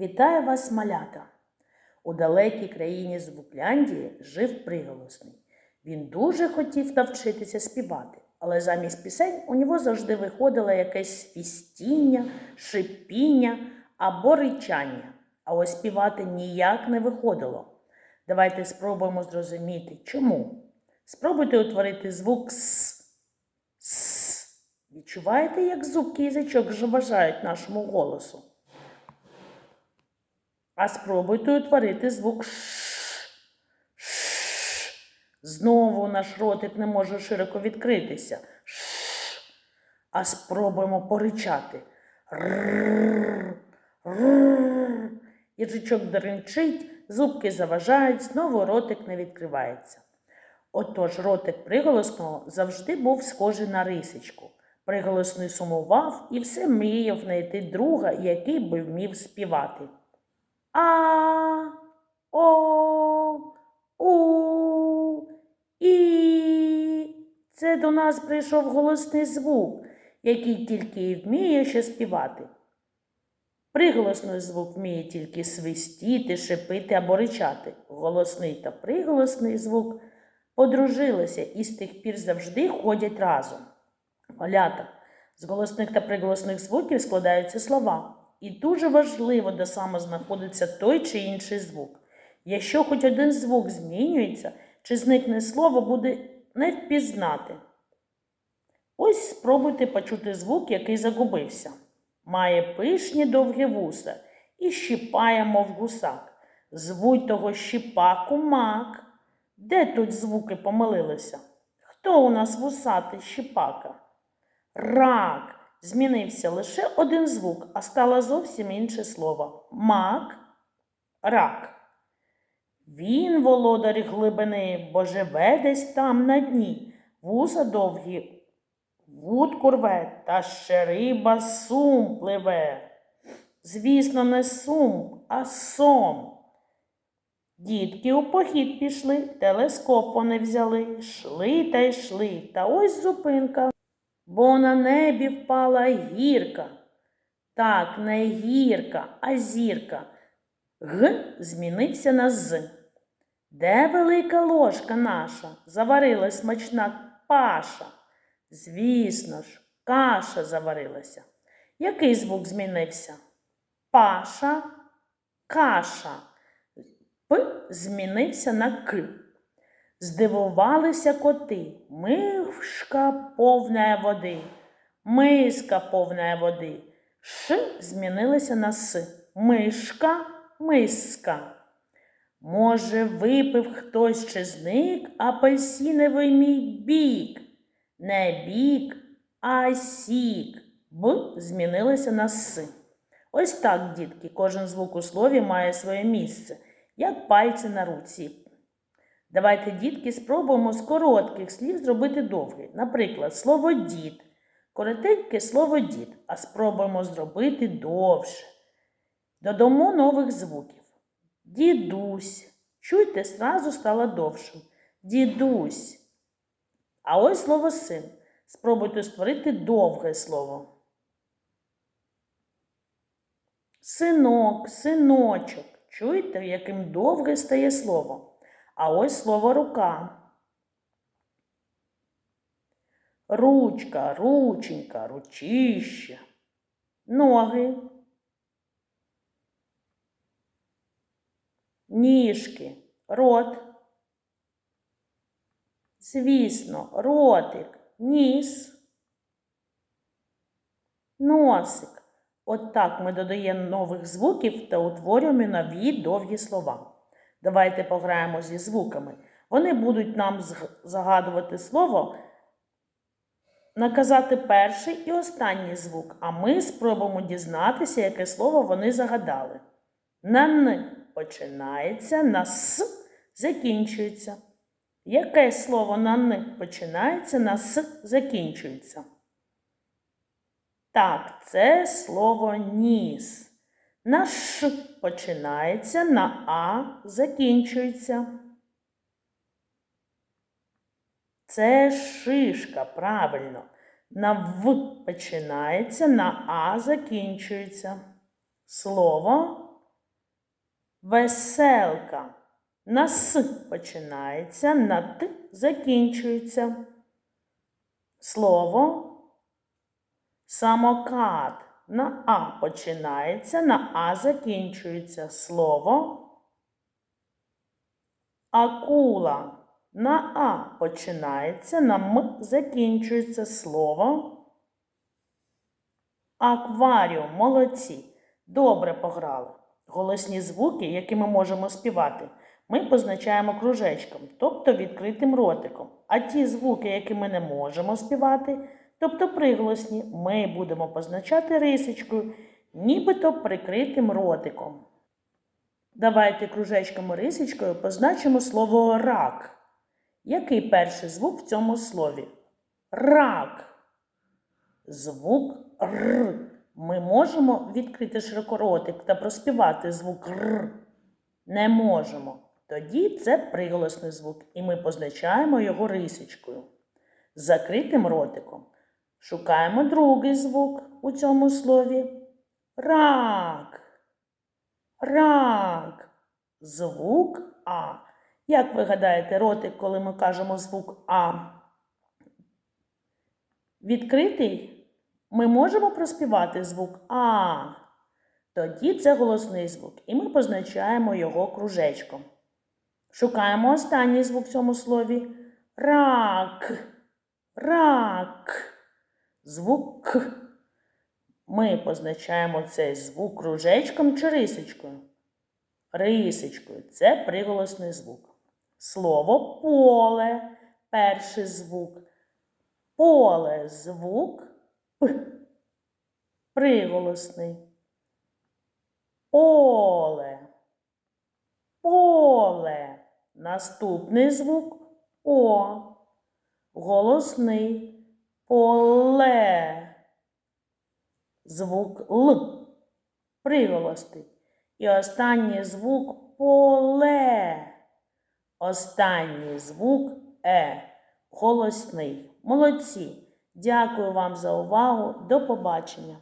Вітаю вас, малята! У далекій країні Звукляндії жив приголосний. Він дуже хотів навчитися співати, але замість пісень у нього завжди виходило якесь свістіння, шипіння або ричання. А ось співати ніяк не виходило. Давайте спробуємо зрозуміти, чому. Спробуйте утворити звук С. С. Відчуваєте, як зубки язичок заважають нашому голосу? А спробуйте утворити звук Ш. Ш. Знову наш ротик не може широко відкритися. Ш. А спробуємо поричати. Рррр. Рррр. Язичок зубки заважають, знову ротик не відкривається. Отож ротик приголосного завжди був схожий на рисочку. Приголосний сумував і все мріяв знайти друга, який би вмів співати. А, О, У, І. Це до нас прийшов голосний звук, який тільки і вміє ще співати. Приголосний звук вміє тільки свистіти, шипити або ричати. Голосний та приголосний звук подружилися і з тих пір завжди ходять разом. Малята. З голосних та приголосних звуків складаються слова. І дуже важливо, де саме знаходиться той чи інший звук. Якщо хоч один звук змінюється, чи зникне слово, буде не впізнати. Ось спробуйте почути звук, який загубився. Має пишні довгі вуса і щіпає, мов гусак. Звуть того щіпаку мак. Де тут звуки помилилися? Хто у нас вусатий щіпака? Рак. Змінився лише один звук, а стало зовсім інше слово. Мак, рак. Він, володар глибини, бо живе десь там на дні. Вуса довгі, вудку рве, та ще риба сум пливе. Звісно, не сум, а сон. Дітки у похід пішли, телескоп вони взяли, йшли та йшли, та ось зупинка. Бо на небі впала гірка. Так, не гірка, а зірка. Г змінився на з. Де велика ложка наша? Заварилась смачна паша. Звісно ж, каша заварилася. Який звук змінився? Паша, каша. П змінився на К. Здивувалися коти. Мишка повна води. Миска повна води. Ш змінилася на С. Мишка, миска. Може, випив хтось чи зник апельсиновий мій бік. Не бік, а сік. Б змінилася на С. Ось так, дітки, кожен звук у слові має своє місце, як пальці на руці. Давайте, дітки, спробуємо з коротких слів зробити довгий. Наприклад, слово дід. Коротеньке слово дід, а спробуємо зробити довше. Додамо нових звуків. Дідусь. Чуйте, зразу стало довшим. Дідусь. А ось слово син. Спробуйте створити довге слово. Синок, синочок. Чуєте, яким довге стає слово? А ось слово рука. Ручка, рученька, ручище. Ноги. Ніжки, рот. Звісно, ротик, ніс. Носик. От так ми додаємо нових звуків та утворюємо нові довгі слова. Давайте пограємо зі звуками. Вони будуть нам загадувати слово, наказати перший і останній звук, а ми спробуємо дізнатися, яке слово вони загадали. На Н починається, на С закінчується. Яке слово на Н починається, на С закінчується? Так, це слово ніс. На Ш починається, на А закінчується. Це шишка, правильно. На В починається, на А закінчується. Слово Веселка. На С починається, на Т закінчується. Слово самокат. На А починається, на А закінчується. Слово акула. На А починається, на М закінчується слово. Акваріум. Молодці. Добре пограли. Голосні звуки, які ми можемо співати, ми позначаємо кружечком, тобто відкритим ротиком. А ті звуки, які ми не можемо співати, тобто приголосні, ми будемо позначати рисочкою, нібито прикритим ротиком. Давайте кружечком рисочкою позначимо слово рак. Який перший звук в цьому слові? Рак. Звук Р. Ми можемо відкрити широкоротик та проспівати звук Р. Не можемо. Тоді це приголосний звук, і ми позначаємо його рисочкою. Закритим ротиком. Шукаємо другий звук у цьому слові. Рак. Рак. Звук А. Як ви гадаєте, ротик, коли ми кажемо звук А? Відкритий? Ми можемо проспівати звук А. Тоді це голосний звук, і ми позначаємо його кружечком. Шукаємо останній звук в цьому слові. Рак. Рак. Звук К. Ми позначаємо цей звук кружечком чи рисочкою. Рисочкою це приголосний звук. Слово поле перший звук. Поле звук П. Приголосний. Поле. Поле. Наступний звук О. Голосний. Поле. Звук Л. Приголосний. І останній звук поле. Останній звук Е. Голосний. Молодці. Дякую вам за увагу. До побачення.